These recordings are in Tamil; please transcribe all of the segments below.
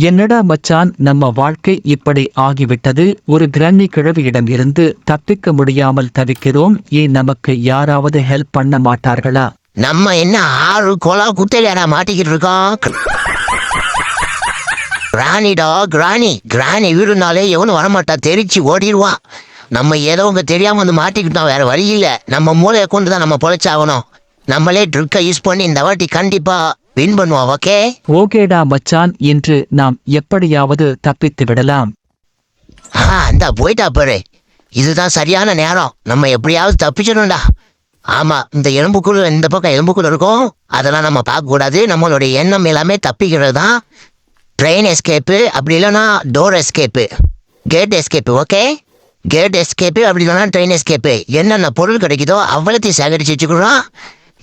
என்னடா மச்சான் நம்ம வாழ்க்கை இப்படி ஆகிவிட்டது? ஒரு கிரண்ணி கிழவியிடம் இருந்து தப்பிக்க முடியாமல் தவிக்கிறோம். ஏன் நமக்கு யாராவது ஹெல்ப் பண்ண மாட்டார்களா? நம்ம என்ன ஆறு கொலா குட்டையில மாட்டிக்கிட்டு இருக்கோம்? கிராணிடா கிராணி. கிராணி வீடுனாலே எவனும் வரமாட்டா தெரிச்சு ஓடிடுவா. நம்ம ஏதோ உங்க தெரியாம வந்து மாட்டிக்கிட்டோம் வேற வழி இல்லை. நம்ம மூளையை கொண்டு தான் நம்ம பொழைச்சாகணும். நம்மளே ட்ரிக்கை யூஸ் பண்ணி இந்த வாட்டி கண்டிப்பா வின் பண்ணுவோம் ஓகே ஓகேடா மச்சான் இன்று நாம் எப்படியாவது தப்பித்து விடலாம். அந்த போயிட்டா பாரு. இதுதான் சரியான நேரம். நம்ம எப்படியாவது தப்பிச்சிடணும்டா. ஆமா இந்த எலும்புக்குள்ள இந்த பக்கம் எலும்புக்குள்ள இருக்கும். அதெல்லாம் நம்ம பார்க்க கூடாது நம்மளுடைய எண்ணம் எல்லாமே தப்பிக்கிறது தான். ட்ரெயின் எஸ்கேப்பு அப்படி இல்லைன்னா door escape gate escape okay gate escape அப்படி இல்லைன்னா ட்ரெயின் எஸ்கேப்பு என்னென்ன பொருள் கிடைக்குதோ அவ்வளோத்தையும் சேகரித்து வச்சுக்கிறோம்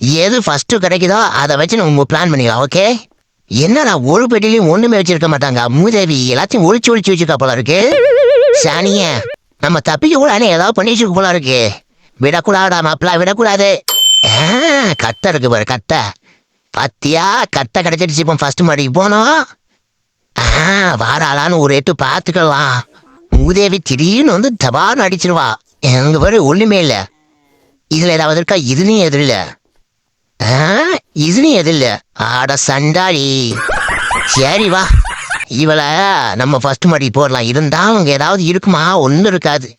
எது ஃபஸ்ட்டு கிடைக்குதோ அதை வச்சு நம்ம பிளான் பண்ணிக்கலாம் ஓகே என்னடா ஒரு பெட்டிலையும் ஒண்ணுமே வச்சிருக்க மாட்டாங்க. மூதேவி எல்லாத்தையும் ஒழிச்சு ஒழிச்சு வச்சிருக்கா போல இருக்கு. சாணிய நம்ம தப்பிக்க கூடாது ஏதாவது பண்ணி வச்சுக்க போல இருக்கு. விடக்கூடாதா மாப்பிள விடக்கூடாது. ஆ, இருக்கு பாரு கத்தை பத்தியா கத்தை கிடைச்சிருச்சு இப்போ ஃபர்ஸ்ட் மாடிக்கு போனோம். ஆ வாராளான்னு ஒரு எட்டு பார்த்துக்கலாம். மூதேவி திடீர்னு வந்து தபான்னு அடிச்சிருவா. எங்க பாரு ஒண்ணுமே இல்லை. இதுல ஏதாவது இருக்கா? இதுலயும் எதிரில்லை இல்லை ஆ, இதுலயும் எது இல்ல ஆட சண்டாடி சரி வா. இவளை நம்ம ஃபர்ஸ்ட் மாடி போடலாம். இருந்தால் அவங்க ஏதாவது இருக்குமா? ஒன்றும் இருக்காது.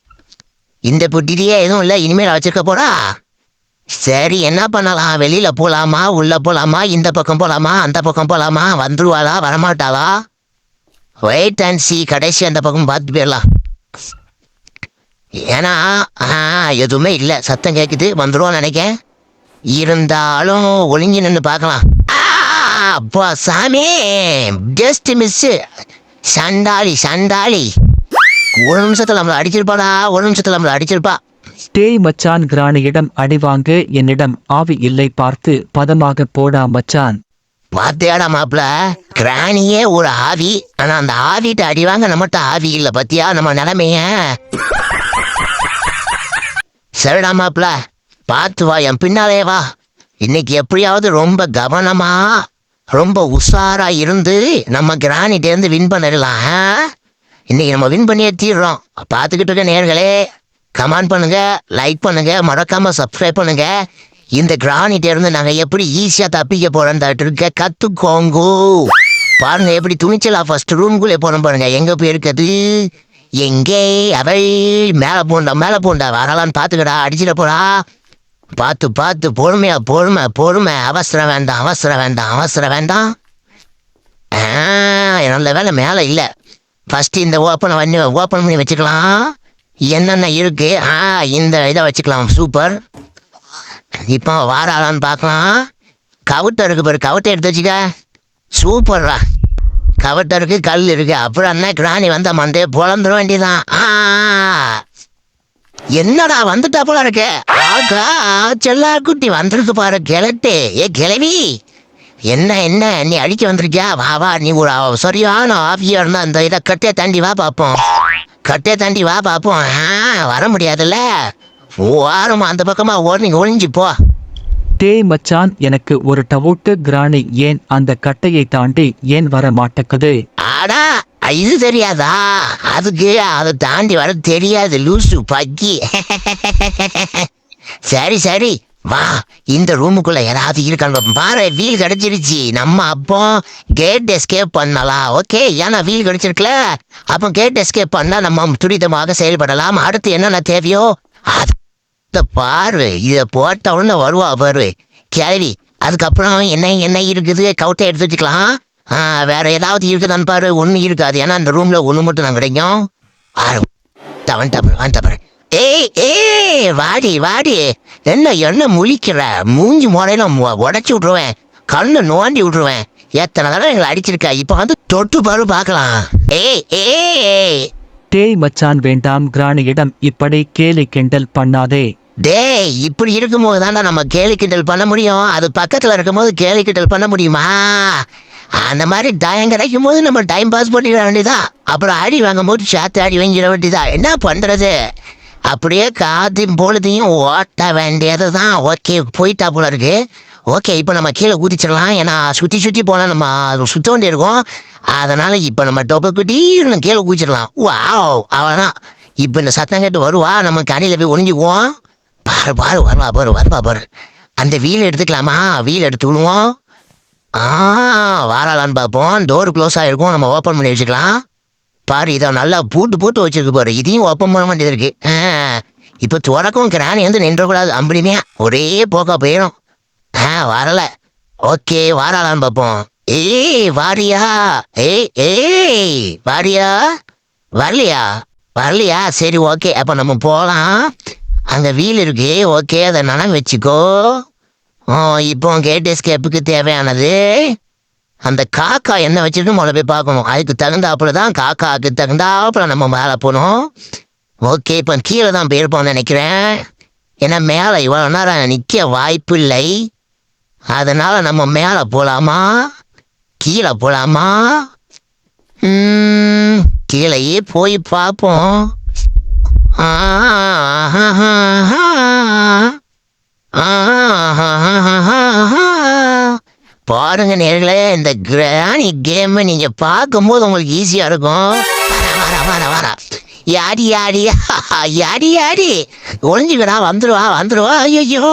இந்த புட்டிலேயே எதுவும் இல்லை. இனிமேல் வச்சிருக்க போறா? சரி என்ன பண்ணலாம்? வெளியில் போகலாமா உள்ளே போகலாமா இந்த பக்கம் போகலாமா அந்த பக்கம் போகலாமா வந்துருவாளா? வரமாட்டாளா? வெயிட் அண்ட் சி கடைசி அந்த பக்கம் பார்த்து போயிடலாம். ஏன்னா ஆ, எதுவுமே இல்லை. சத்தம் கேட்குது வந்துடுவான்னு நினைக்கேன். இருந்தாலும் ஒளிஞ்சு நின்று பார்க்கலாம். அப்பா சாமி ஜஸ்ட் மிஸ் சண்டாளி சண்டாளி. ஒரு நிமிஷத்துல நம்மளை அடிச்சிருப்பாடா ஒரு நிமிஷத்துல நம்மளை அடிச்சிருப்பா. டேய் மச்சான் கிராணியிடம் அடிவாங்க என்னிடம் ஆவி இல்லை பார்த்து பதமாக போடா மச்சான். வார்த்தையாடா மாப்பிள கிராணியே ஒரு ஆவி. ஆனா அந்த ஆவிட்ட அடிவாங்க நம்மகிட்ட ஆவி இல்ல பத்தியா? நம்ம நிலைமைய. சரிடா மாப்பிள. பார்த்து வா என் பின்னாலே வா. இன்னைக்கு எப்படியாவது ரொம்ப கவனமா ரொம்ப உஷாரா இருந்து நம்ம கிராணிட்டேருந்து வின் பண்ணிடலாம் ஆ? இன்னைக்கு நம்ம வின் பண்ணியே தீர்றோம். பார்த்துக்கிட்டு இருக்க நேர்களே கமெண்ட் பண்ணுங்க லைக் பண்ணுங்க மறக்காம சப்ஸ்கிரைப் பண்ணுங்க. இந்த கிராணிட்டேருந்து இருந்து எப்படி ஈஸியாக தப்பிக்க போறோம் இருக்க கத்துக்கோங்கோ. பாருங்க எப்படி துணிச்சலா ஃபர்ஸ்ட் ரூம்குள்ளே போன பாருங்க. எங்க போயிருக்கிறது எங்கே? அவை மேலே போண்டா மேலே போண்டா. வரலான்னு பார்த்துக்கடா அடிச்சிட போறா. பார்த்து பார்த்து பொறுமையா பொறுமை பொறுமை. அவசரம் வேண்டாம் அவசரம் வேண்டாம் அவசரம் வேண்டாம். ஆ, நல்ல வேலை மேலே இல்லை. ஃபஸ்ட்டு இந்த ஓப்பன் பண்ணி ஓப்பன் பண்ணி வச்சுக்கலாம். என்னென்ன இருக்குது ஆ இந்த இதை வச்சுக்கலாம். சூப்பர் இப்போ வாராளான்னு பார்க்கலாம். கவுட்டை இருக்கு பாரு கவுட்டை எடுத்து வச்சுக்க. சூப்பர்ரா கவட்டை இருக்குது கல் இருக்குது அப்புறம் என்ன? கிராணி வந்த மண்டே பொழந்துட வேண்டியதான் ஆ என்னடா வந்துட்டா போல இருக்கு? ஆகா செல்லா குட்டி வந்திருக்கு பாரு கிழட்டு. ஏ கிளவி என்ன என்ன நீ அடிக்க வந்திருக்கியா? வா வா நீ ஒரு சரியான ஆஃபியா இருந்தா அந்த இதை கட்டையை தாண்டி வா பார்ப்போம் கட்டையை தாண்டி வா பார்ப்போம் வர முடியாதுல்ல? வாரமா அந்த பக்கமா ஓடி ஒளிஞ்சு போ. டேய் மச்சான் எனக்கு ஒரு டவுட்டு கிராணி ஏன் அந்த கட்டையை தாண்டி ஏன் வர மாட்டேக்குது ஆடா இது தெரியாதா? அதுக்கு அதை தாண்டி வர தெரியாது லூசு பக்கி. சரி சரி. வா இந்த ரூமுக்குள்ள யாராவது இருக்காங்க. பாரு வீல் கிடைச்சிருச்சு. நம்ம அப்போ கேட் எஸ்கேப் பண்ணலாம். ஓகே ஏன்னா வீல் கிடைச்சிருக்கல. அப்போ கேட் எஸ்கேப் பண்ணா நம்ம துரிதமாக செயல்படலாம். அடுத்து என்னென்ன தேவையோ அத பாரு. இதை போட்ட உடனே வருவா பாரு. கேள்வி. அதுக்கப்புறம் என்ன என்ன இருக்குது? கவுட்டை எடுத்து வச்சுக்கலாம். வேற ஏதாவது இருக்குதான்னு பாரு. ஒன்றும் இருக்காது. ஏன்னா அந்த ரூம்ல ஒன்று மட்டும் தான் கிடைக்கும். வந்துட்டா பாரு. ஏய் ஏய் வாடி வாடி. என்ன என்ன முழிக்கிற? மூஞ்சி முறையில உடச்சி விட்ருவேன் கண்ணை நோண்டி விட்ருவேன் எத்தனை தடவை எங்களை அடிச்சிருக்கா? இப்போ வந்து தொட்டு பாரு பார்க்கலாம். ஏய் ஏய். டேய் மச்சான் வேண்டாம். கிராணியிடம் இப்படி கேலி கிண்டல் பண்ணாதே. டேய் இப்படி இருக்கும்போது தான்டா நம்ம கேலி கிண்டல் பண்ண முடியும். அது பக்கத்துல இருக்கும்போது கேலி கிண்டல் பண்ண முடியுமா? அந்த மாதிரி டயம் கிடைக்கும் போது நம்ம டைம் பாஸ் பண்ணிட வேண்டியதா? அப்புறம் அடி வாங்கும் போது சாத்து அடி வாங்கிட வேண்டியதா? என்ன பண்ணுறது அப்படியே காத்தையும் பொழுதையும் ஓட்ட வேண்டியது தான் ஓகே போயிட்டா போல இருக்கு. ஓகே இப்போ நம்ம கீழே குதிச்சிடலாம். ஏன்னா சுற்றி சுற்றி போனால் நம்ம அது சுத்த வேண்டி இருக்கும். இப்போ நம்ம டொப்பை குட்டின்னு கீழே குதிச்சிடலாம். ஓ அவனா இப்போ இந்த சத்தம் கேட்டு வருவா. நம்ம கடையில் போய் ஒளிஞ்சுக்குவோம். பாரு பாரு வருவா பாரு வருவா பாரு. அந்த வீல் எடுத்துக்கலாமா? வீல் எடுத்து விடுவோம். ஆ வாராளான்னு பார்ப்போம். டோர் க்ளோஸ் ஆகிருக்கும் நம்ம ஓப்பன் பண்ணி வச்சுக்கலாம். பாரு இதை நல்லா பூட்டு பூட்டு வச்சிருக்கு பாரு. இதையும் ஓப்பன் பண்ண வேண்டியது இருக்கு ஆ, இப்போ துறக்கும் கிராணி வந்து நின்றக்கூடாது. அம்பளிமே ஒரே போக்கா போயிடும் ஆ வரல. ஓகே வாராளான்னு பார்ப்போம். ஏய் வாரியா. ஏய் ஏய் வாரியா. வரலையா? வரலையா? சரி ஓகே. அப்போ நம்ம போகலாம் அங்கே வீல் இருக்கு. ஓகே அதை நனம் வச்சுக்கோ. இப்போ கேட் எஸ்கேப்புக்கு தேவையானது. அந்த காக்கா என்ன வச்சுட்டு முதல்ல போய் பார்க்கணும். அதுக்கு தகுந்தாப்புல தான் காக்காவுக்கு தகுந்தாப்புல நம்ம மேலே போகணும். ஓகே இப்போ கீழே தான் போயிருப்போம்னு நினைக்கிறேன். ஏன்னா மேலே இவ்வளோ நேரம் நிற்க வாய்ப்பு இல்லை அதனால் நம்ம மேலே போகலாமா? கீழே போகலாமா? ம், கீழேயே போய் பார்ப்போம். ஆஹா. ஆஹா பாருங்க நேர்களே இந்த கிராணி கேம் நீங்க பார்க்கும்போது உங்களுக்கு ஈஸியா இருக்கும். வர வர வர யாடி யாடி? யாடி யாடி? ஒளிஞ்சுக்கிறா வந்துருவா வந்துருவா. ஐயோ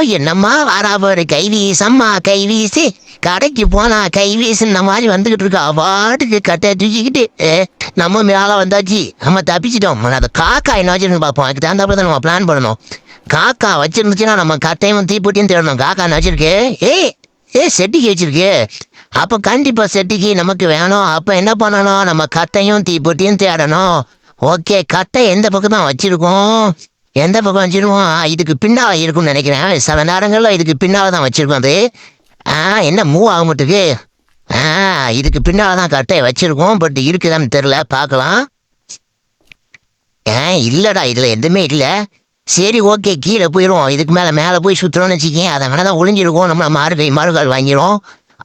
என்னம்மா வாரா பாரு. கை வீசம்மா கை வீசி. கடைக்கு போனா கை வீசுன மாதிரி வந்துகிட்டு இருக்கா. பாட்டுக்கு கட்டை தூக்கிக்கிட்டு ஏ, நம்ம மேல வந்தாச்சு. நம்ம தப்பிச்சிட்டோம். அந்த காக்கா என்ன வச்சிருந்து பார்ப்போம். அதுக்கு தகுந்த தான் நம்ம பிளான் பண்ணணும். காக்கா வச்சிருந்துச்சுன்னா நம்ம கட்டையும் தீப்பொட்டியும் தேடணும். காக்கா என்ன வச்சிருக்கு? ஏய் ஏ செட்டிக்கு வச்சிருக்கு அப்போ கண்டிப்பாக செட்டிக்கு நமக்கு வேணும். அப்போ என்ன பண்ணணும்? நம்ம கட்டையும் தீப்பொட்டியும் தேடணும். ஓகே கட்டை எந்த பக்கம் தான் வச்சுருக்கோம்? எந்த பக்கம் வச்சுருவோம் இதுக்கு பின்னால் இருக்கும்னு நினைக்கிறேன். சில நேரங்களில் இதுக்கு பின்னால் தான் வச்சுருக்கோம் அது. ஆ என்ன மூவ் ஆக மாட்டுக்கு? ஆ இதுக்கு பின்னால் தான் கட்டையை வச்சுருக்கோம். பட் இருக்குதான்னு தெரில பார்க்கலாம். ஏன் இல்லைடா இதில் எதுவுமே இல்லை. சரி ஓகே கீழே போயிடும் இதுக்கு மேலே மேலே போய் சுற்றுறோம்னு வச்சுக்கேன் அதை மேலே தான் ஒளிஞ்சிருக்கும். நம்ம மாறுகை மாறுகால் வாங்கிரும்.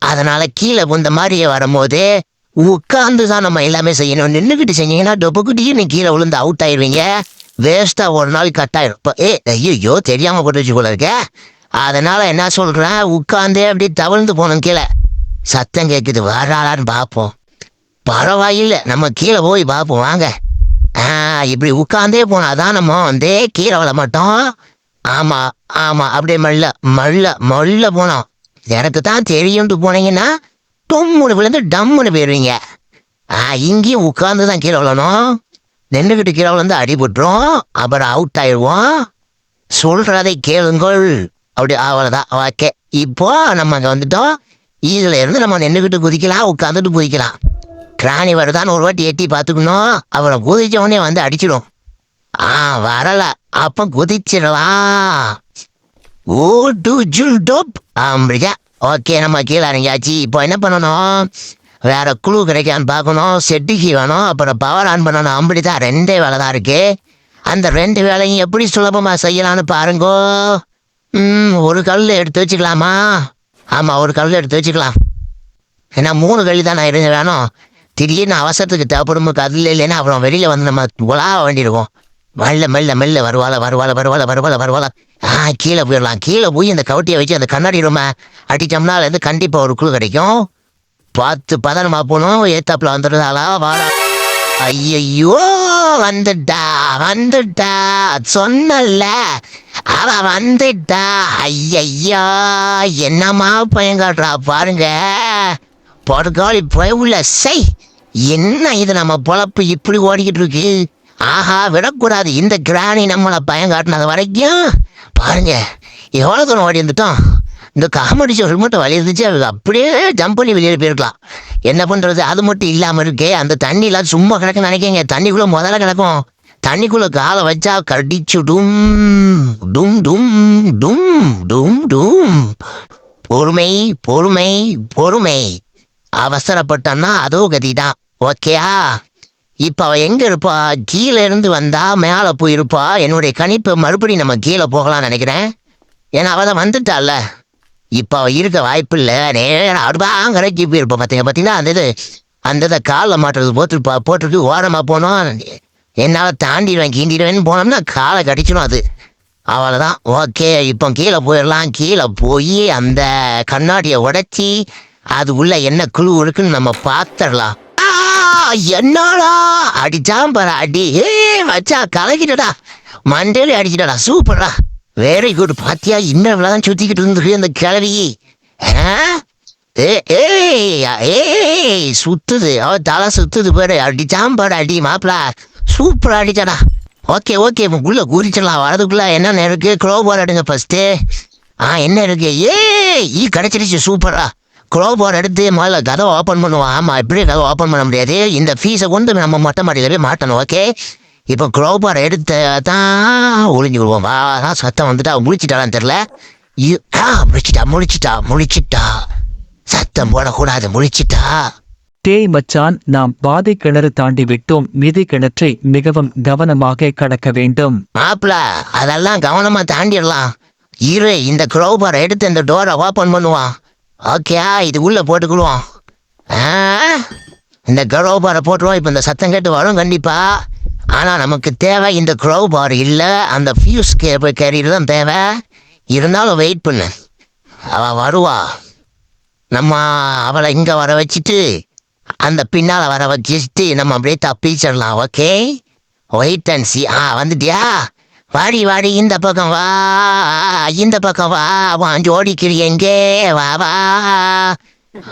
அதனால் கீழே இந்த மாதிரியே வரும்போது உட்காந்து தான் நம்ம எல்லாமே செய்யணும். நின்றுக்கிட்டு செஞ்சீங்கன்னா டொப்புக்கிட்டே கீழே விழுந்து அவுட் ஆயிடுவீங்க வேஸ்ட்டாக ஒரு நாள் கட் இப்போ ஏ ஐயோ தெரியாமல் போட்டு வச்சு போல இருக்க. அதனால் என்ன சொல்கிறேன் உட்காந்தே அப்படியே தவழ்ந்து போகணும் கீழே. சத்தம் கேட்குது வராளான்னு பார்ப்போம். பரவாயில்லை. நம்ம கீழே போய் பார்ப்போம். வாங்க. இப்படி உட்காந்தே போனாதான் நம்ம வந்து கீழே விழ மாட்டோம். ஆமா ஆமா அப்படியே மல்ல மல்ல மல்ல போனோம். எனக்கு தான் தெரியும்னு போனீங்கன்னா டொம்முன்னு விழுந்து டம்முன்னு போயிடுவீங்க ஆ இங்கேயும் உட்காந்து தான் கீழே விழணும் நின்றுக்கிட்டு கீழே விழுந்து அடிபட்டுரும். அப்புறம் அவுட் ஆயிடுவோம். சொல்றதை கேளுங்கள். அப்படி அவ்வளோதான் ஓகே இப்போ நம்ம அங்கே வந்துட்டோம். இதில் இருந்து நம்ம நின்றுக்கிட்டு குதிக்கலாம் உட்காந்துட்டு குதிக்கலாம். கிராணி வருதான்னு ஒரு வாட்டி எட்டி பார்த்துக்கணும். அப்புறம் குதிச்ச உடனே வந்து அடிச்சிடும். ஆ வரல. அப்ப குதிச்சிடலாம் ஓ டு ஜுல் டோப். அப்படியா ஓகே நம்ம கீழே இறங்கியாச்சு. இப்போ என்ன பண்ணணும்? வேற குழு கிடைக்கான்னு பார்க்கணும். செட்டுக்கு வேணும். அப்புறம் பவர் ஆன் பண்ணணும். அப்படிதான் ரெண்டே வேலை தான் இருக்கு. அந்த ரெண்டு வேலையும் எப்படி சுலபமாக செய்யலாம்னு பாருங்கோ. ம் ஒரு கல் எடுத்து வச்சுக்கலாமா? ஆமாம் ஒரு கல் எடுத்து வச்சுக்கலாம். ஏன்னா மூணு கல் தான் நான் இருந்து வேணும். திடீர்னு அவசரத்துக்கு தேவைப்படும் கதில் இல்லைன்னா அப்புறம் வெளியில் வந்து நம்ம உலாவ வேண்டியிருக்கும். மெல்ல மெல்ல மெல்ல வருவாள வருவாள வருவாள வருவாள வருவாள. ஆ கீழே போயிடலாம். கீழே போய் அந்த கவட்டியை வச்சு அந்த கண்ணாடி ரூமை அடிச்சோம்னா அதுலேருந்து கண்டிப்பாக ஒரு குழு கிடைக்கும். பார்த்து பதனமா போகணும். ஏத்தாப்பில் வந்துடுறாளா வாடா. ஐயையோ வந்துட்டா வந்துட்டா. சொன்னல அவ வந்துட்டா. ஐயையா என்னம்மா பயங்காட்டுறா பாருங்க. பொறுக்காளி பயவுல. செய் என்ன இது நம்ம பொழப்பு இப்படி ஓடிக்கிட்டு இருக்கு ஆஹா விடக்கூடாது. இந்த கிராணி நம்மளை பயம் காட்டினது வரைக்கும். பாருங்க எவ்வளோ தூரம் ஓடி இருந்துட்டோம் இந்த காமெடி ஷோ மட்டும் வழி இருந்துச்சு அது அப்படியே ஜம்ப் பண்ணி வெளியே போயிருக்கலாம். என்ன பண்ணுறது அது மட்டும் இல்லாமல் இருக்கே அந்த தண்ணியெலாம் சும்மா கிடக்குன்னு நினைக்கங்க. தண்ணிக்குள்ளே முதல்ல கிடக்கும். தண்ணிக்குள்ளே காலை வச்சா கடிச்சு டும் டும் டும் டும் டும் டும். பொறுமை பொறுமை பொறுமை. அவசரப்பட்டோன்னா அதோ கதிதான். ஓகேயா இப்போ அவள் எங்கே இருப்பா? கீழே இருந்து வந்தா மேலே போயிருப்பா. என்னுடைய கணிப்பு மறுபடியும் நம்ம கீழே போகலாம்னு நினைக்கிறேன். ஏன்னா அவள் தான் வந்துட்டால இப்போ அவள் இருக்க வாய்ப்பு இல்லை நேரம் அருபாங்கரைக்கு போயிருப்பா. பார்த்தீங்க பார்த்தீங்கன்னா அந்த இது அந்த இதை காலில் மாட்டுறது போட்டுருப்பா போட்டுருக்கு ஓரமாக போனோம். என்னால் தாண்டிடுவேன் கீண்டிடுவேன்னு போனோம்னா காலை கடிச்சிடும் அது. அவ்வளோதான் ஓகே இப்போ கீழே போயிடலாம். கீழே போய் அந்த கண்ணாடியை உடச்சி அது உள்ள என்ன குழு இருக்குன்னு நம்ம பார்த்துடலாம். ஆ, என்னடா? அடிச்சான் பாரு அடி. ஏ வச்சா கலக்கிட்டடா மண்டையில அடிச்சிட்டடா. சூப்பர்டா வெரி குட் பாத்தியா இன்னும் தான் சுத்திக்கிட்டு இருந்துருக்கு அந்த கிளவி ஏ ஏய் சுத்துது. அவ தலை சுத்துது பாரு. அடிச்சான் பாரு அடி மாப்பிளா. சூப்பரா அடிச்சாடா. Okay okay. உள்ள குறிச்சிடலாம் வரதுக்குள்ள என்னென்ன இருக்கு? க்ரோபார் அடிங்க ஃபர்ஸ்ட்டு ஆ என்ன இருக்கு? ஏய் ஈ கிடச்சிருச்சு. சூப்பரா க்ரோபார் எடுத்து முதல்ல கதவை ஓப்பன் பண்ணுவோம். ஆமாம் இப்படியே கதவை ஓப்பன் பண்ண முடியாது. இந்த ஃபீஸை கொண்டு நம்ம மொட்டை மாடியில் போய் மாட்டணும் ஓகே இப்போ க்ரோபார் எடுத்து தான் ஒளிஞ்சு விடுவோம் வா சத்தம் வந்துட்டா முழிச்சிட்டாளான்னு தெரில இ- ஆ முழிச்சிட்டா முழிச்சிட்டா முழிச்சிட்டா. சத்தம் போடக்கூடாது முழிச்சிட்டா. டேய் மச்சான் நாம் பாதை கிணறு தாண்டி விட்டோம். மிதி கிணற்றை மிகவும் கவனமாக கடக்க வேண்டும். மாப்பிள அதெல்லாம் கவனமா தாண்டிடலாம். இரு இந்த க்ரோபாரை எடுத்து இந்த டோரை ஓப்பன் பண்ணுவான் ஓகே இது உள்ளே போட்டுக்குருவோம் ஆ, இந்த க்ரோபாரை போட்டுருவோம். இப்போ இந்த சத்தம் கேட்டு வரும் கண்டிப்பாக ஆனால் நமக்கு தேவை இந்த க்ரோபார் இல்லை அந்த ஃபியூஸ் கேபிள் கேரியர் தான் தேவை. இருந்தாலும் வெயிட் பண்ணு. அவள் வருவா. நம்ம அவளை இங்கே வர வச்சுட்டு அந்த பின்னால் வர வச்சுட்டு நம்ம அப்படியே தப்பிச்சிடலாம் ஓகே ஒயிட் அண்ட் சி ஆ வந்துட்டியா? வாடி வாடி இந்த பக்கம் வா இந்த பக்கம் வா வாஞ்சி ஓடிக்கிறி எங்கே? வா வா.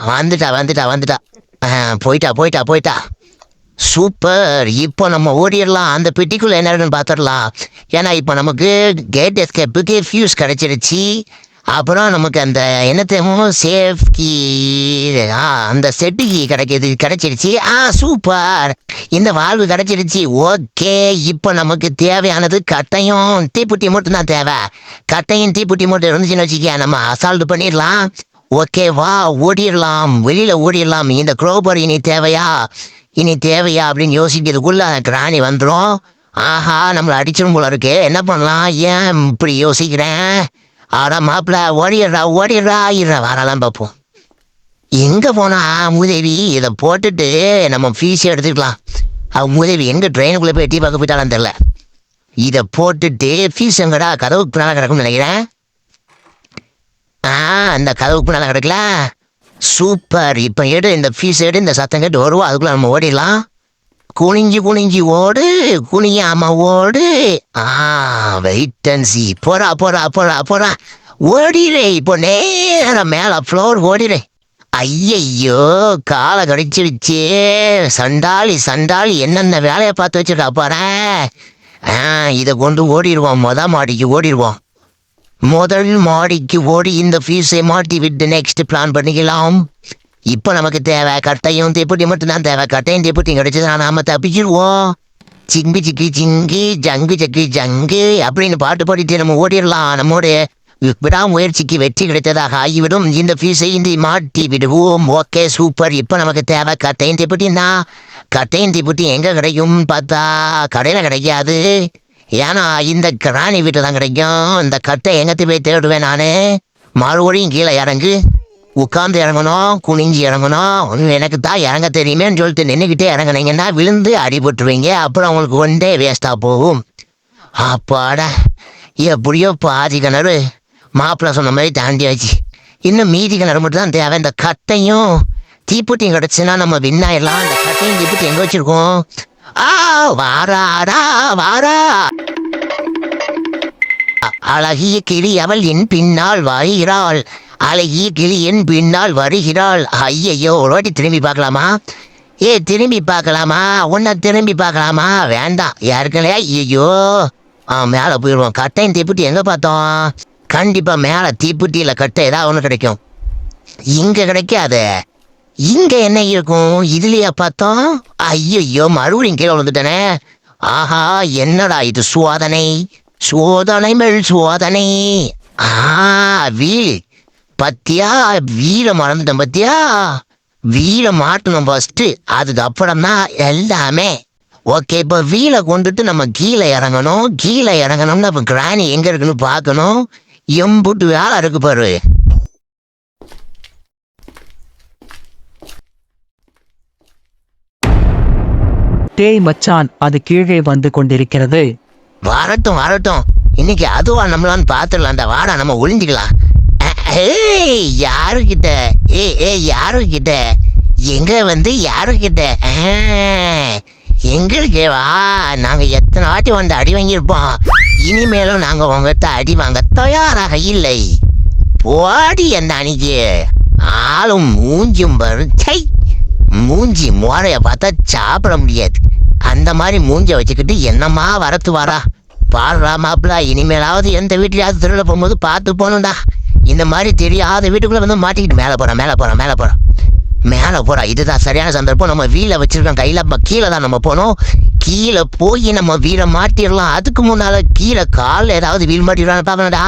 வந்துட்டா வந்துட்டா வந்துட்டா. போயிட்டா போயிட்டா போயிட்டா. சூப்பர். இப்போ நம்ம ஓடிடலாம். அந்த பெட்டிக்குள்ளே என்னன்னு பார்த்துடலாம். ஏன்னா இப்போ நமக்கு கேட் எஸ்கேப்புக்கு ஃபியூஸ் கிடச்சிருச்சு. அப்புறம் நமக்கு அந்த என்னத்தேமோ சேஃப் கீ ஆ அந்த செட்டு கீ கிடைக்கிது கிடைச்சிருச்சு. ஆ சூப்பர் இந்த வாழ்வு கிடைச்சிருச்சு. ஓகே இப்போ நமக்கு தேவையானது கட்டையும் தீப்புட்டி மட்டும் தான் தேவை. கட்டையும் தீப்புட்டி மட்டும் இருந்துச்சுன்னு வச்சுக்க நம்ம அசால்ட் பண்ணிடலாம். ஓகே வா ஓடிடலாம். வெளியில் ஓடிடலாம். இந்த குரோபர் இனி தேவையா? இனி தேவையா அப்படின்னு யோசிக்கிறதுக்குள்ள கிராணி வந்துடும் ஆஹா நம்மளை அடிச்சிடும் போல இருக்கு. என்ன பண்ணலாம்? ஏன் இப்படி யோசிக்கிறேன்? ஆடா மாப்பிள்ள ஓடிடுறா ஓடிடுறா ஆயிடுறா வரலாம் பார்ப்போம் எங்கே போனா மூதேவி இதை போட்டுட்டு நம்ம ஃபீஸே எடுத்துக்கலாம். அவ மூதேவி எங்கே ட்ரெயினுக்குள்ளே போய் எட்டி பார்க்க போயிட்டாலும் தெரில இதை போட்டுட்டு ஃபீஸ் எங்கடா கதவுக்கு பின்னால் கிடக்கும்னு நினைக்கிறேன்? ஆ அந்த கதவுக்கு பின்னால் கிடக்கல. சூப்பர். இப்போ எடு இந்த ஃபீஸ் எடு இந்த சத்தம் கேட்டு வருவோம் அதுக்குள்ளே நம்ம ஓடிடலாம். குனிஞ்சு குனிஞ்சு ஓடு குனியாம ஓடு. ஆ வெயிட் அண்ட் சி போறா போறா போறா போறா ஓடிரே இப்போ நேரம் மேல ஃப்ளோர் ஓடிரே ஐயையோ காலை கடிச்சிருச்சே. சண்டாளி சண்டாளி என்னென்ன வேலையை பார்த்து வச்சிருக்கா பாரு. ஆ இதை கொண்டு ஓடிடுவோம். மொத மாடிக்கு ஓடிடுவோம். முதல் மாடிக்கு ஓடி இந்த ஃபீஸை மாட்டி விட்டு நெக்ஸ்ட் பிளான் பண்ணிக்கலாம். இப்போ நமக்கு தேவை கட்டையும் தீப்புட்டி மட்டும் தான் தேவை கட்டையும் தீப்புட்டியும் கிடைச்சதுனா நாம தப்பிச்சிருவோம். சிங்கு சிக்கி சிங்கி ஜங்கு சக்கி ஜங்கு அப்படின்னு பாட்டு பாடிட்டு நம்ம ஓடிடலாம். நம்மளுடைய விடாமுயற்சிக்கு வெற்றி கிடைத்ததாக ஆகிவிடும். இந்த ஃபீஸை இந்த மாட்டி விடுவோம். Okay super. இப்போ நமக்கு தேவை கட்டையும் தீப்புட்டியும் தான் கட்டையும் தீப்புட்டி எங்கே கிடைக்கும் பார்த்தா கடையில் கிடைக்காது. ஏன்னா இந்த ராணி வீட்டில் தான் கிடைக்கும். இந்த கட்டை எங்கத்து போய் தேடுவேன் நான். மறுபடியும் கீழே இறங்கு. உட்காந்து இறங்கணும் குனிஞ்சு இறங்கணும். ஒன்று எனக்கு தான் இறங்க தெரியுமேன்னு சொல்லிட்டு நின்றுக்கிட்டே இறங்குனீங்கன்னா விழுந்து அடிபட்டுருவீங்க அப்புறம் உங்களுக்கு ஒன்றே வேஸ்ட்டாக போகும். அப்பாடா எப்படியோ பாதி கிணறு மாப்பிள்ளை சொன்ன மாதிரி தாண்டியாச்சு. இன்னும் மீதி கிணறு மட்டும் தான் தேவை. இந்த கட்டையும் தீப்பெட்டியும் கிடச்சுன்னா நம்ம வின்னாயிடலாம் அந்த கட்டையும் தீப்பெட்டி எங்கே வச்சிருக்கோம்? ஆ வாராடா வாரா. அ- அழகிய கிளி அவள் என் பின்னால் வாயிறாள். அழகி கிளி என் பின்னால் வருகிறாள். ஐயையோ ஒரு வாட்டி திரும்பி பார்க்கலாமா? ஏ திரும்பி பார்க்கலாமா? உன்னை திரும்பி பார்க்கலாமா? வேண்டாம். யாருக்கலையா ஐயோ ஆ மேலே போயிடுவோம். கட்டையும் தீப்புட்டி எங்கே பார்த்தோம்? கண்டிப்பாக மேலே தீப்புட்டியில் கட்டை ஏதாவது ஒன்று கிடைக்கும். இங்கே கிடைக்காது. இங்கே என்ன இருக்கும்? இதுலையா பார்த்தோம்? ஐயோ மறுபடியும் கீழே வந்துட்டேனே ஆஹா என்னடா இது? சோதனை சோதனை மேல் சோதனை ஆ வீல் பத்தியா? வீர மறந்துட்டேன் பத்தியா? வீர மாட்டணும் ஃபர்ஸ்ட் அதுக்கு அப்புறம் தான் எல்லாமே. ஓகே இப்போ வீலை கொண்டுட்டு நம்ம கீழே இறங்கணும். கீழே இறங்கணும்னா இப்போ கிராணி எங்க இருக்குன்னு பார்க்கணும். எம்புட்டு வேலை இருக்கு பாரு. டேய் மச்சான் அது கீழே வந்து கொண்டிருக்கிறது. வரட்டும் வரட்டும். இன்னைக்கு அதுவா நம்மளான்னு பார்த்துடலாம்டா. வாடா நம்ம ஒளிஞ்சிக்கலாம். ஏய் யாருக்கிட்ட ஏ ஏ யாருக்கிட்ட எங்க வந்து யாருக்கிட்ட அஹ், எங்களுக்கு வா. நாங்க எத்தனை வாட்டி வந்து அடி வாங்கியிருப்போம்? இனிமேலும் நாங்க உங்ககிட்ட அடி வாங்க தயாராக இல்லை. போடி அந்த அன்னைக்கு ஆளும் மூஞ்சும் வரும் சை மூஞ்சி மோரைய பார்த்தா சாப்பிட முடியாது. அந்த மாதிரி மூஞ்ச வச்சுக்கிட்டு என்னம்மா வரத்து வாரா பாடுறா மாப்பிளா இனிமேலாவது எந்த வீட்லையாவது திருவிழா போகும்போது பார்த்து போகணும்டா. இந்த மாதிரி தெரியாத வீட்டுக்குள்ளே வந்து மாட்டிக்கிட்டு மேலே போகிறோம் மேலே போகிறோம் மேலே போகிறோம் மேலே போகிறா இதுதான் சரியான சந்தர்ப்பம். நம்ம வீலை வச்சுருக்கோம். கையில் அப்போ கீழே தான் நம்ம போனோம். கீழே போய் நம்ம வீலை மாட்டிடலாம். அதுக்கு முன்னால் கீழே காலில் ஏதாவது வீல் மாட்டிடலாம் பார்க்கணும்டா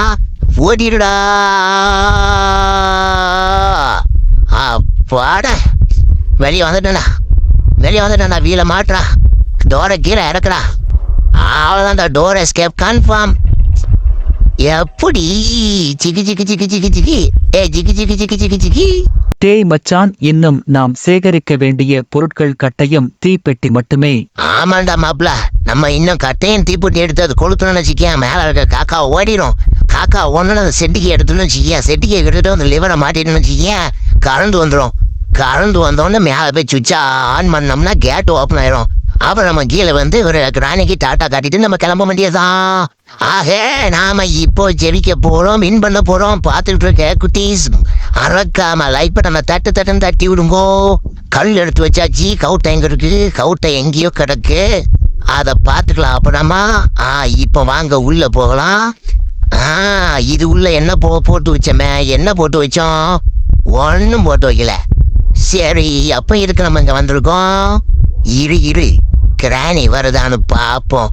ஓடிடுடா. அப்பாட. வெளியே வந்துட்டேண்ணா வெளியே வந்துட்டேண்ணா வீலை மாட்டுறா. டோரை கீழே இறக்குறா. அவ்வளோதான்டா டோர் எஸ்கேப். கன்ஃபார்ம். எப்படி? சிக்கி சிக்கி சிக்கி சிக்கி சிக்கி ஏ சிக்கி சிக்கி சிக்கி சிக்கி சிக்கி டேய் மச்சான் இன்னும் நாம் சேகரிக்க வேண்டிய பொருட்கள் கட்டையும் தீப்பெட்டி மட்டுமே. ஆமாண்டா மாப்ள. நம்ம இன்னும் கட்டையும் தீப்பெட்டி எடுத்து அது கொளுத்தணும்னு வச்சுக்கேன் மேலே இருக்க காக்கா ஓடிடும் காக்கா ஒன்று அந்த செட்டிக்கு எடுத்துன்னு வச்சுக்கேன் செட்டிக்கு எடுத்துட்டு அந்த லிவரை மாட்டிட்டுன்னு வச்சுக்கேன் கரண்ட் வந்துடும் கரண்ட் வந்தோடனே மேலே போய் சுவிட்சை ஆன் பண்ணோம்னா கேட் ஓப்பன் ஆயிரும். அப்புறம் நம்ம கீழே வந்து ஒரு கிராணிக்கு டாட்டா காட்டிட்டு நம்ம கிளம்ப வேண்டியதுதான். ஆக நாம இப்போ ஜெபிக்க போறோம் வின் பண்ண போறோம். பார்த்துட்டு இருக்க குட்டீஸ் அறக்காம லைட் நம்ம தட்டு தட்டுன்னு தட்டி விடுங்கோ. கல் எடுத்து வச்சாச்சு கவுட்டை எங்க இருக்கு? கவுட்டை எங்கேயோ கிடக்கு. அதை பார்த்துக்கலாம் அப்புறமா. ஆ இப்போ வாங்க உள்ள போகலாம். ஆ இது உள்ள என்ன போ போட்டு வச்சோமே? என்ன போட்டு வச்சோம்? ஒன்றும் போட்டு வைக்கல. சரி அப்போ இருக்கு நம்ம இங்கே வந்திருக்கோம்? இரு இரு. கிராணி வருதான்னு பார்ப்போம்.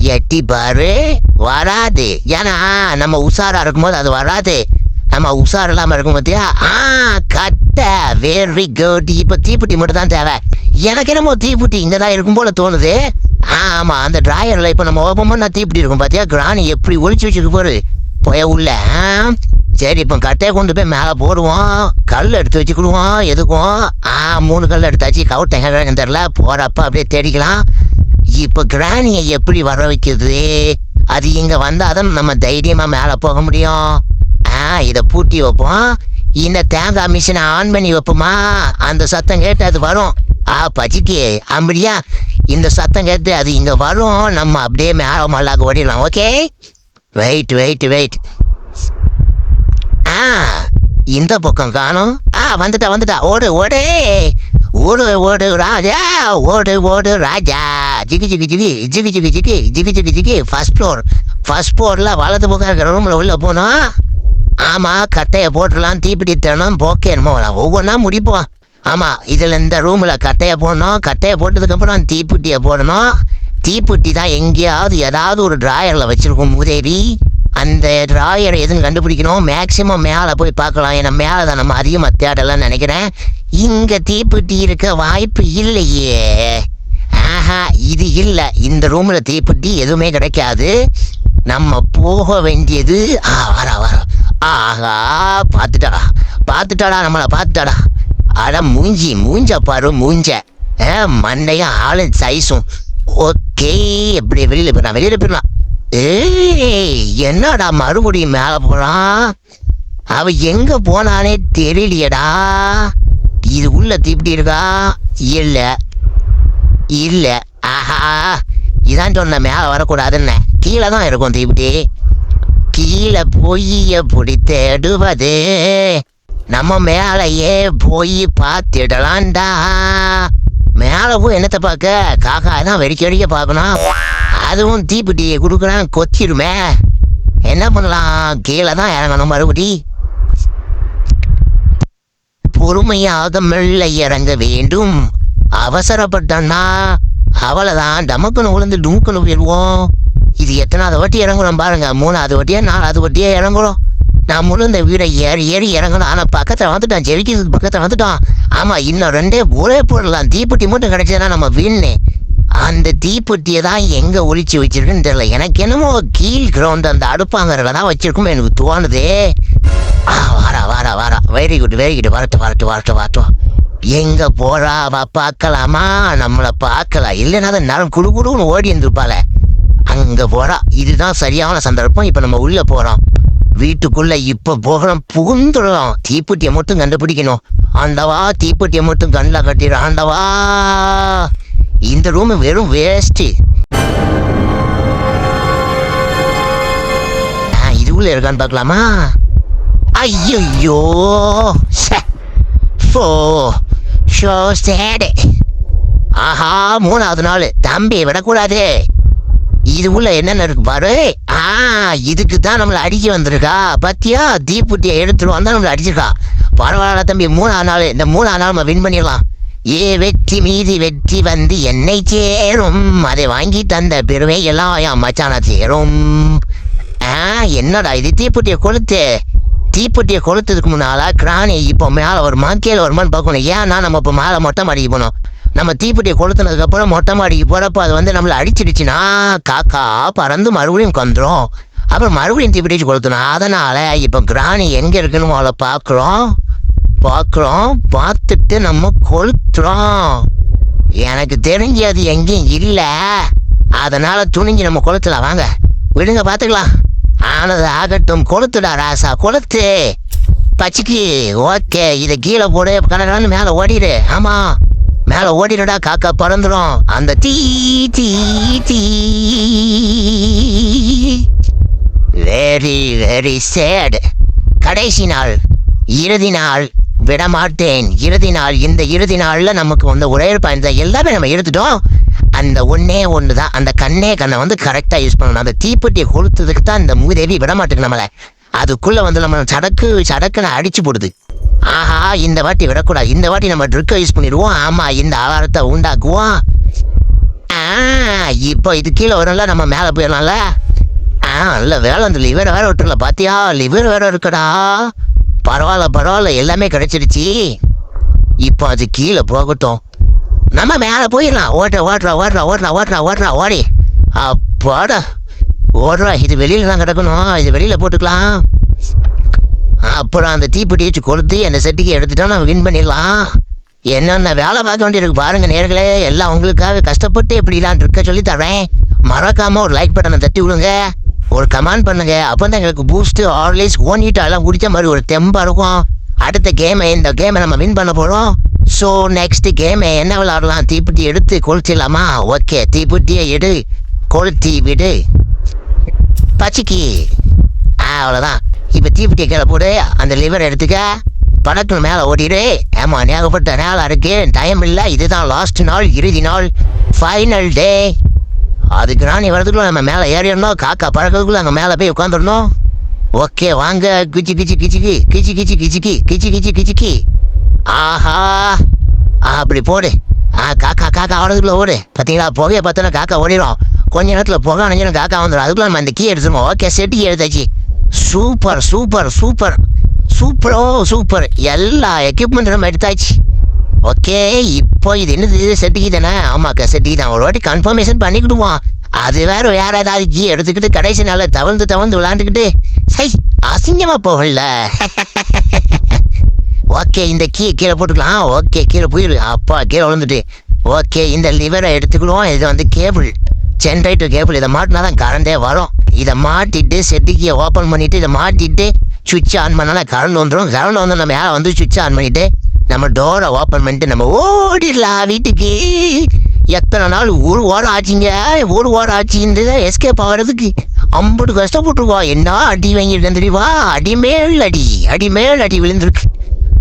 எட்டி பாரு வராது. ஏன்னா நம்ம உஷாரா இருக்கும்போது அது வராது. நம்ம உஷார் இல்லாம இருக்கும் பார்த்தியா ஆ கட்ட. வெரி குட் இப்போ தீப்பெட்டி மட்டும் தான் தேவை. எனக்கு என்னமோ தீப்பெட்டி இந்த தான் இருக்கும் போல தோணுது. ஆ ஆமா அந்த டிராயர்ல இப்போ நம்ம ஓப்பன் பண்ணா தீப்பெட்டி இருக்கும் பார்த்தியா கிராணி எப்படி ஒழிச்சு வச்சுக்க போரு. போய உள்ள. ஆ? சரி இப்போ கட்டையை கொண்டு போய் மேலே போடுவோம். கல் எடுத்து வச்சுக்கிடுவோம். எதுக்கும்? ஆ மூணு கல் எடுத்தாச்சு. கவுட் எங்க தெரில போகிறப்ப அப்படியே தேடிக்கலாம். இப்போ கிராணியை எப்படி வர வைக்கிறது? அது இங்கே வந்தால் தான் நம்ம தைரியமாக மேலே போக முடியும். ஆ இதை பூட்டி வைப்போம். இந்த தேங்காய் மிஷினை ஆன் பண்ணி வைப்போமா? அந்த சத்தம் கேட்டு அது வரும். ஆ பச்சிக்கு அப்படியா இந்த சத்தம் கேட்டு அது இங்கே வரும். நம்ம அப்படியே மேலே மல்லாக ஓடிடலாம். ஓகே? வெயிட் வெயிட் வெயிட் ஆ இந்த பக்கம் காணும். ஆ வந்துட்டா வந்துட்டா. ஓடு ஓடே. ஓடு ஓடு ராஜா ஓடு ஓடு ராஜா. ஜிகி ஜிகி ஜிகி ஜிகி ஜிகி ஜிகி ஜிகி ஜிகி ஜிகி ஃபர்ஸ்ட் ஃப்ளோர் ஃபஸ்ட் ஃப்ளோரில் வலது பக்கம் இருக்கிற ரூமில் உள்ளே போனோம் ஆமாம் கட்டையை போட்டுடலாம் தீப்பிடி தரணும் போக்கே என்னமோ ஒவ்வொன்றா முடிப்போம். ஆமாம் இதில் இந்த ரூமில் கட்டையை போடணும் கட்டையை போட்டதுக்கப்புறம் தீப்பெட்டியை போடணும். தீப்பெட்டி தான் எங்கேயாவது ஏதாவது ஒரு டிராயரில் வச்சுருக்கோம். முதேரி அந்த ட்ராயரை எதுவும் கண்டுபிடிக்கணும்? மேக்சிமம் மேலே போய் பார்க்கலாம். ஏன்னா மேலே தான் நம்ம அதிகமாக தேடலாம்னு நினைக்கிறேன். இங்கே தீப்பெட்டி இருக்க வாய்ப்பு இல்லையே. ஆஹா இது இல்லை. இந்த ரூமில் தீப்பெட்டி எதுவுமே கிடைக்காது. நம்ம போக வேண்டியது ஆ வர வர ஆஹா பார்த்துட்டாடா. பார்த்துட்டாடா நம்மளை பார்த்துட்டாடா. அட மூஞ்சி மூஞ்ச பாரு மூஞ்ச. ஆ, மண்டையும் ஆளு சைஸும் ஓகே எப்படி வெளியில போயிடலாம். வெளியில் போயிடலாம். ஏய் என்னடா மறுபடியும் மேலே போறான்? அவ எங்க போனானே தெரியலையடா. இது உள்ள தீப்டி இருக்கா? இல்ல. இல்ல. ஆஹா. இதான் சொன்ன மேல வரக்கூடாதுன்னு. கீழே தான் இருக்கும் தீப்டி கீழே போய் பிடித்தேடுவது நம்ம மேலையே போய் பார்த்துடலாம்டா. மேலே போய் என்னத்தை பார்க்க? காக்கா தான் வெடிக்க வெடிக்க பார்க்கணும். அதுவும் தீப்பெட்டியை கொடுக்குறான் கொத்திடுமே. என்ன பண்ணலாம்? கீழே தான் இறங்கணும் மறுபடி. பொறுமையாக மெல்ல இறங்க வேண்டும். அவசரப்பட்டனா அவளை தான் டமக்குன்னு விழுந்து டுமுக்குன்னு போயிடுவோம். இது எத்தனாவது வாட்டி இறங்குறோம் பாருங்க. மூணாவது வாட்டியா நாலாவது வாட்டியா இறங்குறோம். நான் முழு இந்த வீடை ஏறி ஏறி இறங்கணும் ஆனால் பக்கத்தில் வந்துட்டான் ஜெயிக்கிறதுக்கு பக்கத்தில் வந்துட்டான். ஆமாம் இன்னும் ரெண்டே ஒரே போடலாம் தீப்பெட்டி மட்டும் கிடச்சதுன்னா நம்ம வீணே. அந்த தீப்பெட்டியை தான் எங்கே ஒழிச்சு வச்சிருக்குன்னு தெரியல. எனக்கு என்னமோ கீழ் கிரவுண்ட் அந்த அடுப்பாங்கரில் தான் வச்சிருக்குமே எனக்கு தோணுதே. ஆ வாரா வாரா வாரா வெரி குட் வெரி குட் வரட்டு வரட்டு வரட்டு வரட்டும் எங்கே போகிறா அவ பார்க்கலாமா? நம்மளை பார்க்கலாம் இல்லைன்னா தான் நேரம் குடு குடுன்னு ஓடி இருந்திருப்பாள. அங்கே போகிறா இதுதான் சரியான சந்தர்ப்பம். இப்போ நம்ம உள்ளே போகிறோம் வீட்டுக்குள்ள இப்ப போகலாம் புகுந்துடலாம். தீப்பெட்டியை மட்டும் கண்டுபிடிக்கணும். ஆண்டவா தீப்பெட்டியை மட்டும் கண்ணில் கட்டிடு. ஆண்டவா. இந்த ரூம் வெறும் வேஸ்ட் இதுக்குள்ள இருக்கான்னு பார்க்கலாமா? ஐயோ ஃபோ. ஷோ சேடு ஆஹா மூணாவது நாள். தம்பி விடக்கூடாது. இது உள்ள என்னென்ன இருக்கு பாரு. ஆ இதுக்கு தான் நம்மளை அடிக்க வந்திருக்கா. பத்தியா? தீப்புட்டியை எடுத்துட்டு வந்தா நம்மளை அடிச்சிருக்கா. பரவாயில்ல தம்பி மூணா நாள் இந்த மூணா நாள் நம்ம வின் பண்ணிடலாம். ஏ வெற்றி மீதி வெற்றி வந்து என்னை சேரும். அதை வாங்கி தந்த பெருமை எல்லாம் என் மச்சான சேரும். ஆ என்னடா இது? தீப்புட்டியை கொளுத்து. தீப்பெட்டியை கொளுத்ததுக்கு முன்னால கிராணி இப்போ மேலே வருமா கீழே வருமான்னு பார்க்கணும். ஏன்னா நம்ம இப்போ மேலே மொட்டை மாடிக்கு போனோம். நம்ம தீப்பெட்டியை கொளுத்துனதுக்கப்புறம் மொட்டை மாடிக்கு போகிறப்ப அது வந்து நம்மளை அடிச்சிடுச்சுன்னா காக்கா பறந்து மறுபடியும் கொந்துரும் அப்புறம் மறுபடியும் தீப்பெட்டி வச்சு கொளுத்தணும் அதனால் இப்போ கிராணி எங்கே இருக்குன்னு அவளை பார்க்குறோம் பார்க்குறோம் பார்த்துட்டு நம்ம கொளுத்துறோம். எனக்கு தெரிஞ்சு அது எங்கேயும் இல்லை. அதனால் துணிஞ்சு நம்ம கொளுத்தலாம். வாங்க விடுங்க பார்த்துக்கலாம். ஆனது ஆகட்டும் கொளுத்துடா ராசா கொளுத்து. பச்சிக்கு ஓகே இதை கீழே போடு கடகடன்னு மேலே ஓடிடு. ஆமாம் மேலே ஓடிடுடா காக்கா பறந்துடும் அந்த தீ தீ தீ. வெரி வெரி சேட் கடைசி நாள் இறுதி நாள் விடமாட்டேன். இறுதி நாள் இந்த இறுதி நாளில் நமக்கு வந்து ஒரே பயந்த எல்லாமே நம்ம எடுத்துட்டோம். அந்த ஒன்றே ஒன்று தான். அந்த கண்ணே கண்ணை வந்து கரெக்டாக யூஸ் பண்ணணும். அந்த தீப்பெட்டியை கொளுத்ததுக்கு தான் இந்த மூதேவி விடமாட்டேங்க நம்மளை. அதுக்குள்ளே வந்து நம்ம சடக்கு சடக்குன்னு அடிச்சு போடுது. ஆஹா இந்த வாட்டி விடக்கூடாது. இந்த வாட்டி நம்ம ட்ரிக்கை யூஸ் பண்ணிடுவோம். ஆமாம் இந்த ஆகாரத்தை உண்டாக்குவோம். ஆ இப்போ இது கீழே வரும்ல நம்ம மேலே போயிடலாம்ல. ஆ இல்லை வேலை அந்த லிவர் வேற விட்டுருல பாத்தியா? லிவர் வேற இருக்கடா. பரவாயில்ல பரவாயில்ல எல்லாமே கிடைச்சிருச்சு. இப்போ அது கீழே போகட்டும். நம்ம மேலே போயிடலாம். ஓட்டுற ஓட்டுறா ஓட்டுறா ஓட்டுறா ஓட்டுறா ஓட்டுறா ஓடி. அப்பாடா. ஓடுறா இது வெளியில தான் கிடக்கணும். இது வெளியில போட்டுக்கலாம். அப்புறம் அந்த தீப்பெட்டி வச்சு கொளுத்தி அந்த செட்டுக்கு எடுத்துட்டா நம்ம வின் பண்ணிடலாம். என்னென்ன வேலை பார்க்க வேண்டியிருக்கு பாருங்க நேர்களே. எல்லாம் உங்களுக்காக கஷ்டப்பட்டு எப்படிலாம் இருக்க சொல்லி தரேன் மறக்காம ஒரு லைக் பட்டனை தட்டி விடுங்க. ஒரு கமெண்ட் பண்ணுங்க. அப்போ தான் எங்களுக்கு பூஸ்ட் ஆர்லிஸ் ஓனிட்டு எல்லாம் குடிச்ச மாதிரி ஒரு தெம்பா இருக்கும். அடுத்த கேமை இந்த கேமை நம்ம வின் பண்ண போகிறோம் ஸோ நெக்ஸ்ட் கேமை என்ன விளாடலாம் தீப்பெட்டி எடுத்து கொளுத்திடலாமா? ஓகே தீப்பெட்டியை எடு. கொளுத்தி விடு. பச்சிக்கு ஆ அவ்வளோதான் இப்போ தீப்பெட்டியை கீழே போடு அந்த லிவர் எடுத்துக்க படக்கு மேலே ஓடிடு ஏமா நேகப்பட்ட நேரம் இருக்கு டைம் இல்லை இதுதான் லாஸ்ட் நாள் இறுதி நாள் ஃபைனல் டே அதுக்கு நான் வரதுக்குள்ள நம்ம மேலே ஏறிடணும் காக்கா பறக்கிறதுக்குள்ள அங்கே மேலே போய் உட்காந்துடணும் ஓகே வாங்க கிச்சி கிச்சி கிச்சிக்கி கிச்சி கிச்சி கிச்சிக்கி கிச்சி கிச்சி கிச்சிக்கி ஆஹா ஆ, அப்படி போடு ஆ காக்கா காக்கா ஆடுறதுக்குள்ள ஓடு பார்த்தீங்களா புகையை பார்த்தோன்னா காக்கா ஓடிடும் கொஞ்ச நேரத்தில் புகை அணைஞ்சிடும் காக்கா வந்துடும் அதுக்குள்ள நம்ம அந்த கீ எடுத்துருவோம் ஓகே செட்டி எடுத்தாச்சு சூப்பர் சூப்பர் சூப்பர் சூப்பரோ சூப்பர் எல்லா எக்யூப்மெண்ட் நம்ம எடுத்தாச்சு. ஓகே இப்போ இது என்னது? செட்டுக்கு தானே? ஆமாக்கா செட்டுக்கு தான். ஒரு வாட்டி கன்ஃபர்மேஷன் பண்ணிக்கிடுவோம். அது வேற வேற ஏதாவது கீ எடுத்துக்கிட்டு கடைசி நாள தவழ்ந்து தவழ்ந்து விளாண்டுக்கிட்டு சை அசிங்கமா போகல. ஓகே இந்த கீ கீழே போட்டுக்கலாம். ஓகே கீழே போயிரு. அப்பா கீழே விழுந்துட்டு. ஓகே இந்த லிவரை எடுத்துக்கிடுவோம். இது வந்து கேபிள் ஜென்ரேட்டர் கேபிள் இதை மாட்டினா தான் கரண்டே வரும். இதை மாட்டிட்டு செட்டுக்கியை ஓப்பன் பண்ணிட்டு இதை மாட்டிட்டு சுவிட்ச் ஆன் பண்ணாலும் கரண்ட் வந்துடும் கரண்ட் வந்து நம்ம யாரை வந்து சுவிட்ச் ஆன் பண்ணிட்டு நம்ம டோரை ஓப்பன் பண்ணிட்டு நம்ம ஓடிடலாம் வீட்டுக்கு. எத்தனை நாள்? ஒரு வாரம் ஆச்சுங்க. ஒரு வாரம் ஆச்சுன்னு எஸ்கேப் ஆகிறதுக்கு. அம்பது கஷ்டப்பட்டுருவா என்ன அடி வாங்கிட்டு தெரியுவா அடி மேல் அடி. அடி மேல் அடி விழுந்திருக்கு.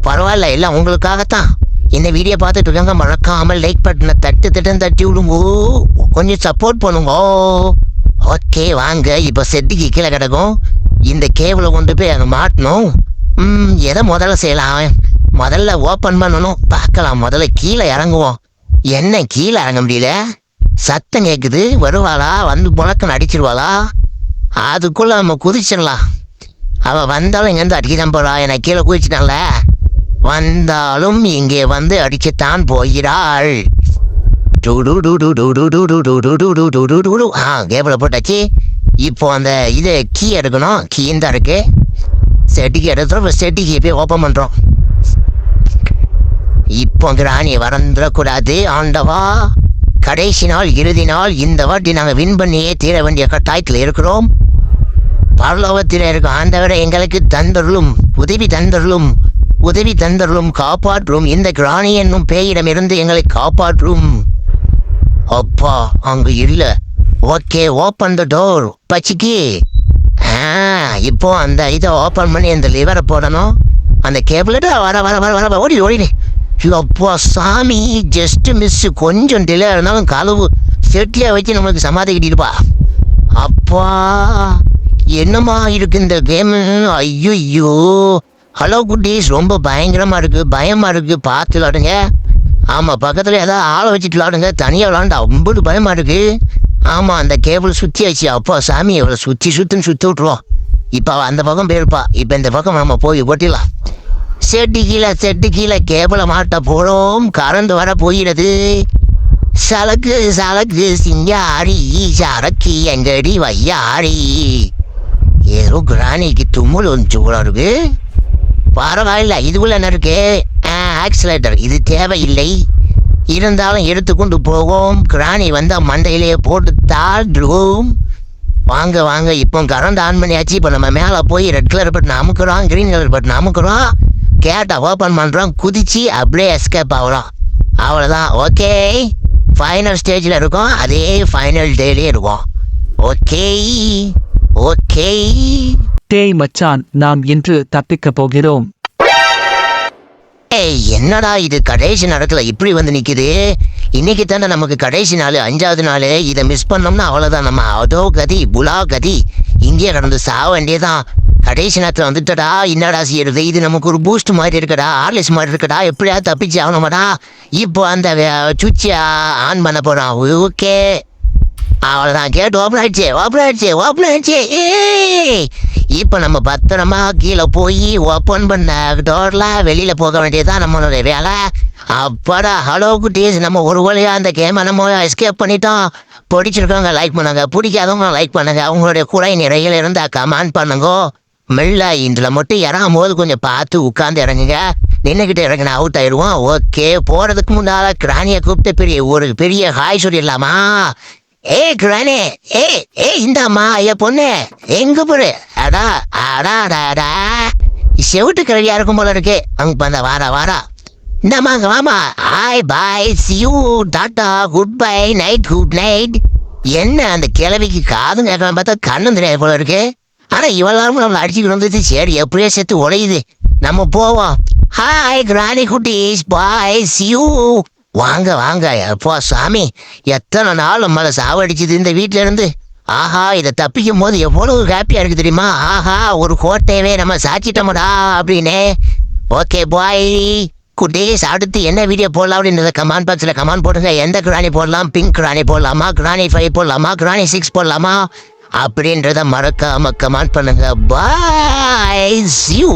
பரவாயில்ல எல்லாம் உங்களுக்காகத்தான். இந்த வீடியோ பார்த்துட்டு இருக்காங்க மறக்காமல் லைக் பட்டனை தட்டு தட்டுன்னு தட்டி விடுங்க. கொஞ்சம் சப்போர்ட் பண்ணுங்க. ஓகே வாங்க. இப்போ செட்டிக்கு கீழே கிடக்கும். இந்த கேவில் கொண்டு போய் அங்கே மாட்டணும். ம், எதை முதல்ல செய்யலாம்? முதல்ல ஓப்பன் பண்ணணும். பார்க்கலாம். முதல்ல கீழே இறங்குவோம். என்ன கீழே இறங்க முடியல? சத்தம் கேட்குது வருவாளா? வந்து முழக்கம் அடிச்சிருவாளா? அதுக்குள்ளே நம்ம குதிச்சிடலாம். அவள் வந்தாலும் இங்கேருந்து அடிக்க தான் போகிறா என்னை கீழே குதிச்சிட்டான்ல. வந்தாலும் இங்கே வந்து அடிச்சுத்தான் போகிறாள். ஆ கேபிள போட்டாச்சு இப்போ அந்த இது கீ எடுக்கணும் கீன் தான் இருக்கு செட்டிக்கு எடுத்துரும் இப்போ செட்டி கீ போய் ஓப்பன் பண்ணுறோம் இப்போ கிராணி வரந்துடக்கூடாது ஆண்டவா கடைசி நாள் இறுதி நாள் இந்த வாட்டி நாங்கள் வின் பண்ணியே தீர வேண்டிய கட்டாயத்தில் இருக்கிறோம் பரலோகத்தில் இருக்க ஆண்டவரை எங்களுக்கு தந்தருளும் உதவி தந்தருளும் உதவி தந்தருளும் காப்பாற்றும் இந்த கிராணி என்னும் பேயிடமிருந்து எங்களை காப்பாற்றும். அப்பா அங்கு இல்ல. ஓகே ஓப்பன் த டோர் பச்சிக்கு. ஆ இப்போ அந்த இதை ஓப்பன் பண்ணி அந்த லிவரை போடணும். அந்த கேபிளட்டா வர வர வர வர ஓடி ஓடிடு. அப்பா சாமி ஜஸ்ட் மிஸ் கொஞ்சம் டிலே இருந்தாலும் கழுவு செட்டியாக வச்சு நம்மளுக்கு சமாதி கிட்டிருப்பா அப்பா என்னம்மா இருக்கு இந்த கேமு ஐயோ ஹலோ குட்டீஸ். ரொம்ப பயங்கரமாக இருக்கு. பயமாக இருக்குது பார்த்து விளாடுங்க. ஆமாம் பக்கத்தில் ஏதாவது ஆளை வச்சுட்டு விளாடுங்க. தனியாக விளாண்டா ரொம்ப பயமாக இருக்கு. ஆமாம் அந்த கேபிள் சுற்றி ஆச்சு அப்பா சாமி அவளை சுற்றி சுற்றுன்னு சுத்தி விட்ருவோம் இப்போ அந்த பக்கம் போயிருப்பா இப்போ இந்த பக்கம் நம்ம போய் ஒட்டிடலாம் செட்டு கீழே செட்டு கீழே. கேபிளை மாட்ட போகிறோம் கரண்ட் வர போயிடுது சலக்கு சலக்கு சிங்காரி சரக்கு எங்கடி வையாரி. ஏதோ கிராணிக்கு தும்மல் வந்துச்சு போல இருக்கு. பரவாயில்ல இதுக்குள்ள என்ன இருக்கு? ஆக்சிலேட்டர் இது தேவையில்லை. இருந்தாலும் எடுத்துக்கொண்டு போவோம் கிராணி வந்தால் மண்டையிலேயே போட்டு தாழ்ந்துருவோம் வாங்க வாங்க இப்போ கரண்ட் ஆன் பண்ணியாச்சு. இப்போ நம்ம மேலே போய் ரெட் கலர் பட்டன் அமுக்குறோம் கிரீன் கலர் பட்டன் அமுக்குறோம் கேட்டை ஓப்பன் பண்ணுறோம் குதிச்சு அப்படியே எஸ்கேப் ஆகிறோம் அவ்வளோதான் ஓகே ஃபைனல் ஸ்டேஜில் இருக்கோம். அதே ஃபைனல் டேலேயே இருக்கும். ஓகே ஓகே டேய் மச்சான் நாம் இன்று தப்பிக்கப் போகிறோம். ஏய் என்னடா இது? கடைசி நேரத்தில் இப்படி வந்து நிற்குது இன்னைக்கு தானே நமக்கு கடைசி நாள் அஞ்சாவது நாள். இதை மிஸ் பண்ணோம்னா அவ்வளோதான் நம்ம அதோ கதி புலா கதி. இங்கேயே கடந்து சாக வேண்டியதான் கடைசி நேரத்தில் வந்துட்டடா. என்னடா செய்யறது? இது நமக்கு ஒரு பூஸ்ட் மாதிரி இருக்கடா. ஆர்லிஸ் மாதிரி இருக்கடா. எப்படியா தப்பிச்சு ஆகணுமாடா. இப்போ அந்த சுவிட்சை ஆன் பண்ண போகிறான் ஓகே. அவ்வளோதான் கேட்டு ஓப்பன் ஆயிடுச்சு ஓப்பன் ஆயிடுச்சு ஓப்பன் ஆயிடுச்சு. ஏய் இப்போ நம்ம பத்திரமா கீழே போய் ஓப்பன் பண்ண டோர்லாம் வெளியில் போக வேண்டியதுதான் நம்மளுடைய வேலை. அப்பாடா ஹலோ குட்டீஸ். நம்ம ஒரு வழியாக அந்த கேமை நம்ம எஸ்கேப் பண்ணிட்டோம். பிடிச்சிருக்கவங்க லைக் பண்ணுங்க பிடிக்காதவங்க லைக் பண்ணுங்க. அவங்களுடைய குறை நிறையில் இருந்தா கமெண்ட் பண்ணுங்க. மெல்ல இதில் மட்டும் இறங்கும் போது கொஞ்சம் பார்த்து உட்காந்து இறங்குங்க. நின்றுக்கிட்டு இறங்கின அவுட் ஆயிடுவோம். ஓகே போகிறதுக்கு முன்னால் கிராணியை கூப்பிட்டு பெரிய ஒரு பெரிய ஹாய் சொல்லிடலாமா? ஏ கிரானே ஏ ஏ இந்தாம்மா ஐயா பொண்ணு எங்க போற? அடா அடா அடாடா செவிட்டு கிழவியா இருக்கும் போல இருக்கு. அங்க பந்த வாரா வாரா இந்தாம்மா அங்க வாமா hi bye see you tata good bye night good night என்ன அந்த கிழவிக்கு காதும் கேட்கலாம் பார்த்தா கண்ணும் தெரியாது போல இருக்கு. ஆனா இவ்வளவு நம்மளை அடிச்சுக்கிட்டு வந்துச்சு சரி எப்படியோ செத்து உடையுது. நம்ம போவோம். ஹாய் கிராணி குட்டீஸ் பாய் சியூ வாங்க வாங்க. அப்பா சாமி எத்தனை நாள் நம்மளை சாவடிச்சுது இந்த வீட்ல இருந்து ஆஹா இதை தப்பிக்கும் போது எவ்வளவு ஹாப்பியாக இருக்கு தெரியுமா? ஆஹா ஒரு கோட்டையவே நம்ம சாச்சிட்டோமடா அப்படின்னு. ஓகே பாய் குட்டீஸ் அடுத்து என்ன வீடியோ போடலாம் அப்படின்றத கமான் பாக்ஸில் கமெண்ட் போடுங்க. எந்த கிராணி போடலாம்? பிங்க் கிராணி போடலாமா? கிராணி ஃபைவ் போடலாமா? கிராணி சிக்ஸ் போடலாமா? அப்படின்றத மறக்காம கமெண்ட் பண்ணுங்க. பாய் யூ